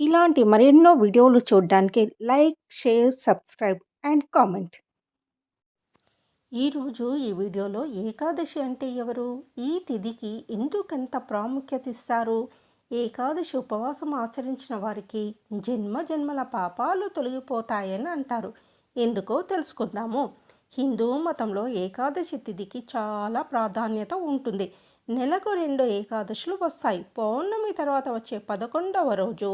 ఇలాంటి మరెన్నో వీడియోలు చూడడానికి like share subscribe and comment. ఈరోజు ఈ వీడియోలో ఏకాదశి అంటే ఎవరు? ఈ తిథికి ఎందుకంత ప్రాముఖ్యత ఇస్తారు? ఏకాదశి ఉపవాసం ఆచరించిన వారికి జన్మ జన్మల పాపాలు తొలగిపోతాయని అంటారు. ఎందుకో తెలుసుకుందాము. హిందూ మతంలో ఏకాదశి తిథికి చాలా ప్రాధాన్యత ఉంటుంది. నెలకు రెండు ఏకాదశులు వస్తాయి. పౌర్ణమి తర్వాత వచ్చే పదకొండవ రోజు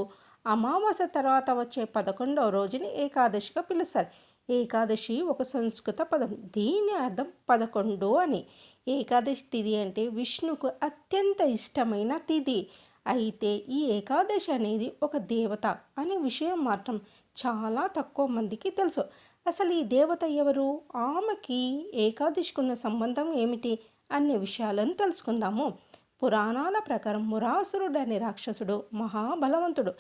అమావాస్య తర్వాత వచ్చే పదకొండవ రోజుని ఏకాదశిగా పిలుస్తారు. ఏకాదశి ఒక సంస్కృత పదం. దీని అర్థం పదకొండు అని. ఏకాదశి తిథి అంటే విష్ణుకు అత్యంత ఇష్టమైన తిథి. అయితే ఈ ఏకాదశి అనేది ఒక దేవత అనే విషయం మాత్రం చాలా తక్కువ మందికి తెలుసు. అసలు ఈ దేవత ఎవరు? ఆమెకి ఏకాదశికున్న సంబంధం ఏమిటి? అనే విషయాలను తెలుసుకుందాము. పురాణాల ప్రకారం మురాసురుడు అనే రాక్షసుడు మహాబలవంతుడు.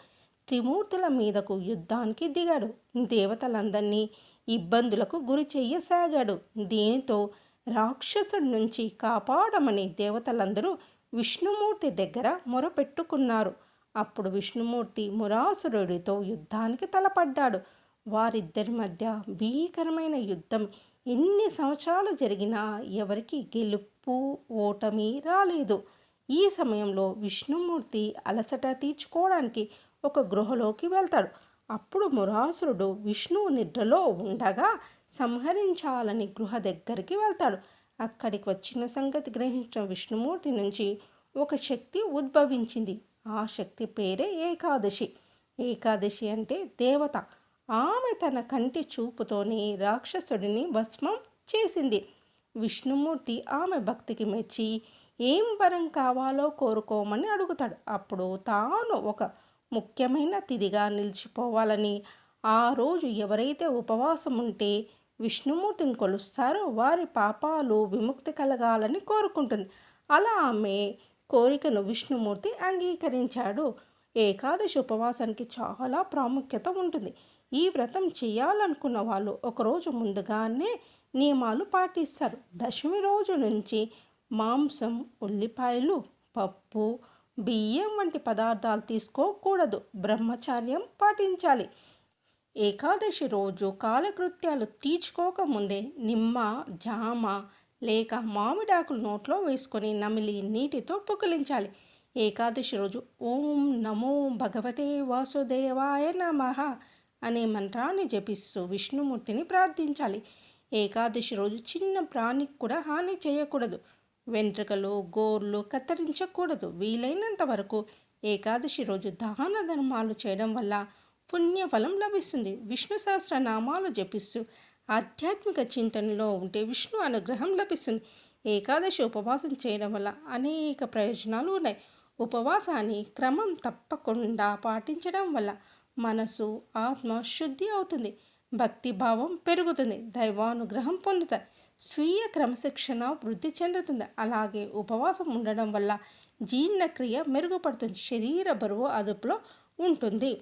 త్రిమూర్తుల మీదకు యుద్ధానికి దిగాడు. దేవతలందరినీ ఇబ్బందులకు గురి చెయ్యసాగాడు. దీనితో రాక్షసుడి నుంచి కాపాడమని దేవతలందరూ విష్ణుమూర్తి దగ్గర మొరపెట్టుకున్నారు. అప్పుడు విష్ణుమూర్తి మురాసురుడితో యుద్ధానికి తలపడ్డాడు. వారిద్దరి మధ్య భీకరమైన యుద్ధం ఎన్ని సంవత్సరాలు జరిగినా ఎవరికి గెలుపు ఓటమి రాలేదు. ఈ సమయంలో విష్ణుమూర్తి అలసట తీర్చుకోవడానికి ఒక గృహలోకి వెళ్తాడు. అప్పుడు మురాసురుడు విష్ణువు నిద్రలో ఉండగా సంహరించాలని గృహ దగ్గరికి వెళ్తాడు. అక్కడికి వచ్చిన సంగతి గ్రహించిన విష్ణుమూర్తి నుంచి ఒక శక్తి ఉద్భవించింది. ఆ శక్తి పేరే ఏకాదశి. ఏకాదశి అంటే దేవత. ఆమె తన కంటి చూపుతోనే రాక్షసుడిని భస్మం చేసింది. విష్ణుమూర్తి ఆమె భక్తికి మెచ్చి ఏం వరం కావాలో కోరుకోమని అడుగుతాడు. అప్పుడు తాను ఒక ముఖ్యమైన తిథిగా నిలిచిపోవాలని. ఆ రోజు ఎవరైతే ఉపవాసం ఉంటే విష్ణుమూర్తిని కొలుస్తారో వారి పాపాలు విముక్తి కలగాలని కోరుకుంటుంది. అలా ఆమె కోరికను విష్ణుమూర్తి అంగీకరించాడు. ఏకాదశి ఉపవాసానికి చాలా ప్రాముఖ్యత ఉంటుంది. ఈ వ్రతం చేయాలనుకున్న వాళ్ళు ఒకరోజు ముందుగానే నియమాలు పాటిస్తారు. దశమి రోజు నుంచి మాంసం ఉల్లిపాయలు పప్పు బియ్యం వంటి పదార్థాలు తీసుకోకూడదు. బ్రహ్మచార్యం పాటించాలి. ఏకాదశి రోజు కాలకృత్యాలు తీర్చుకోకముందే నిమ్మ జామ లేక మామిడాకులు నోట్లో వేసుకొని నమిలి నీటితో పుకిలించాలి. ఏకాదశి రోజు ఓం నమో భగవతే వాసుదేవాయ నమ అనే మంత్రాన్ని జపిస్తూ విష్ణుమూర్తిని ప్రార్థించాలి. ఏకాదశి రోజు చిన్న ప్రాణికి కూడా హాని చేయకూడదు. వెంట్రుకలు గోర్లు కత్తిరించకూడదు. వీలైనంత వరకు ఏకాదశి రోజు దాన ధర్మాలు చేయడం వల్ల పుణ్యఫలం లభిస్తుంది. విష్ణు సహస్ర నామాలు జపిస్తూ ఆధ్యాత్మిక చింతనలో ఉంటే విష్ణు అనుగ్రహం లభిస్తుంది. ఏకాదశి ఉపవాసం చేయడం వల్ల అనేక ప్రయోజనాలు ఉన్నాయి. ఉపవాసాన్ని క్రమం తప్పకుండా పాటించడం వల్ల మనసు ఆత్మ శుద్ధి అవుతుంది. భక్తి భావం పెరుగుతుంది దైవానుగ్రహం పొందుతారు స్వీయ క్రమశిక్షణ వృద్ధి చెందుతుంది. అలాగే ఉపవాసం ఉండడం వల్ల జీర్ణక్రియ మెరుగుపడుతుంది శరీర బరువు అదుపులో ఉంటుంది.